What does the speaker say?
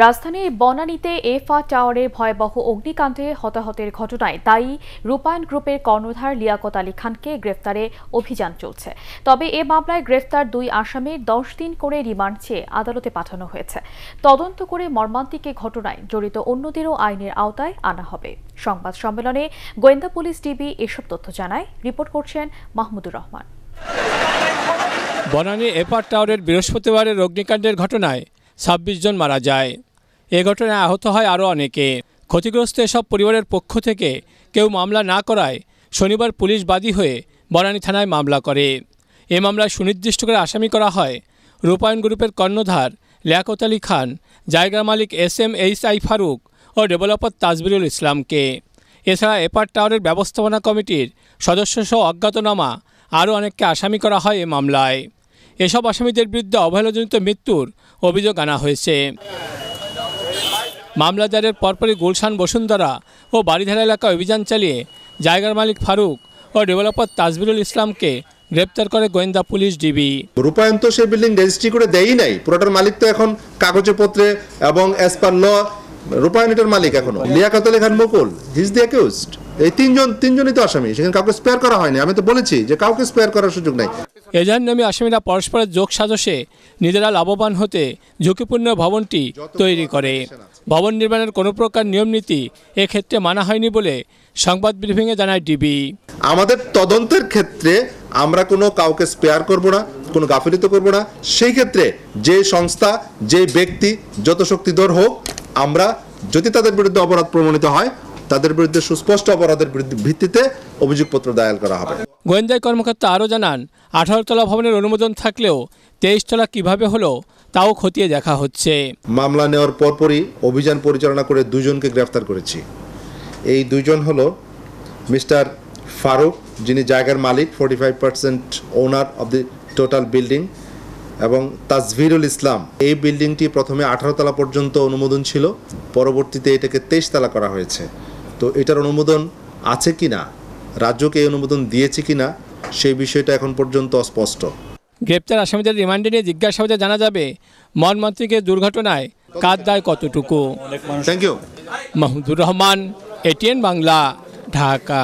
রাজধানীর বনানীতে এফা টাওয়ারে ভয়াবহ অগ্নিকাণ্ডে হতাহতের ঘটনায় দায়ী রূপায়ণ গ্রুপের কর্ণধার লিয়াকত আলী খানকে গ্রেফতারে অভিযান চলছে। তবে এ মামলায় গ্রেফতার দুই আসামির দশ দিন করে রিমান্ড চেয়ে আদালতে পাঠানো হয়েছে। তদন্ত করে মর্মান্তিক ঘটনায় জড়িত অন্যদেরও আইনের আওতায় আনা হবে। সংবাদ সম্মেলনে গোয়েন্দা পুলিশ ডিবি এসব তথ্য জানায়। রিপোর্ট করছেন মাহমুদুর রহমান। বনানী এপার টাওয়ারের বৃহস্পতিবারের অগ্নিকাণ্ডের ঘটনায় ছাব্বিশ জন মারা যায়। এ ঘটনায় আহত হয় আরও অনেকে। ক্ষতিগ্রস্ত এসব পরিবারের পক্ষ থেকে কেউ মামলা না করায় শনিবার পুলিশ বাদী হয়ে বনানী থানায় মামলা করে। এ মামলায় সুনির্দিষ্ট করে আসামি করা হয় রূপায়ণ গ্রুপের কর্ণধার লিয়াকত আলী খান, জায়গার মালিক S M H I Faruk O developer Tajbirul ইসলামকে। এছাড়া এপার টাওয়ারের ব্যবস্থাপনা কমিটির সদস্যসহ অজ্ঞাতনামা আরও অনেককে আসামি করা হয় এ মামলায়। এসব আসামিদের বিরুদ্ধে অবহেলাজনিত মৃত্যুর অভিযোগ আনা হয়েছে। মামলা দায়েরের পরপরই গুলশান, বসুন্ধরা ও বাড়িধারা এলাকায় অভিযান চালিয়ে জায়গার মালিক ফারুক ও ডেভেলপার তাজবিরুল ইসলামকে গ্রেপ্তার করে গোয়েন্দা পুলিশ ডিবি। রূপায়ণ তো সেই বিল্ডিং রেজিস্ট্রি করে দেয়ই নাই। পুরোটার মালিক তো এখন কাগজে পত্রে এবং অ্যাজ পার ল রূপায়ণ মালিক এখনও। লিয়াকাতলে Khan Mukul his the accused. এই তিনজন তিনজনই তো আসামি সেখানে কাউকে স্পেয়ার করা হয়নি। আমি তো বলেছি যে কাউকে স্পেয়ার করার সুযোগ নাই। এজাহার নামে আসামিরা পরস্পরের যোগ সাজসে নিজেরা লাভবান হতে ঝুঁকিপূর্ণ ভবনটি তৈরি করে। ভবন নির্মাণের কোনো প্রকার নিয়মনীতি এক্ষেত্রে মানা হয়নি বলে সংবাদ ব্রিফিংয়ে জানায় ডিবি। আমাদের তদন্তের ক্ষেত্রে আমরা কোনো কাউকে স্পেয়ার করব না কোনো গাফিলিত করব না। সেই ক্ষেত্রে যে সংস্থা যে ব্যক্তি যত শক্তিধর হোক আমরা যদি তাদের বিরুদ্ধে অপরাধ প্রমাণিত হয় তাদের বিরুদ্ধে সুস্পষ্ট অপরাধের ভিত্তিতে অভিযোগপত্র দায়ের করা হবে। গোয়েন্দায় কর্মকর্তা আরও জানান আঠারো তলা ভবনের অনুমোদন থাকলেও তেইশ তলা কীভাবে হলো তাও খতিয়ে দেখা হচ্ছে। মামলা নেওয়ার পরপরই অভিযান পরিচালনা করে দুজনকে গ্রেফতার করেছি। এই দুইজন হলো মিস্টার ফারুক যিনি জায়গার মালিক forty five percent owner of the total building এবং তাজভিরুল ইসলাম। এই বিল্ডিংটি প্রথমে আঠারো তলা পর্যন্ত অনুমোদন ছিল পরবর্তীতে এটাকে তেইশ তলা করা হয়েছে। তো এটার অনুমোদন আছে কি না রাজ্যকে এই অনুমোদন দিয়েছে কি না সেই বিষয়টা এখন পর্যন্ত অস্পষ্ট। গ্রেপ্তার আসামিদের রিমান্ডে নিয়ে জিজ্ঞাসাবাদে জানা যাবে মর্মান্তিকের দুর্ঘটনায় কার দায় কতটুকু। Thank you Mahmudur Rahman ATN Bangla Dhaka.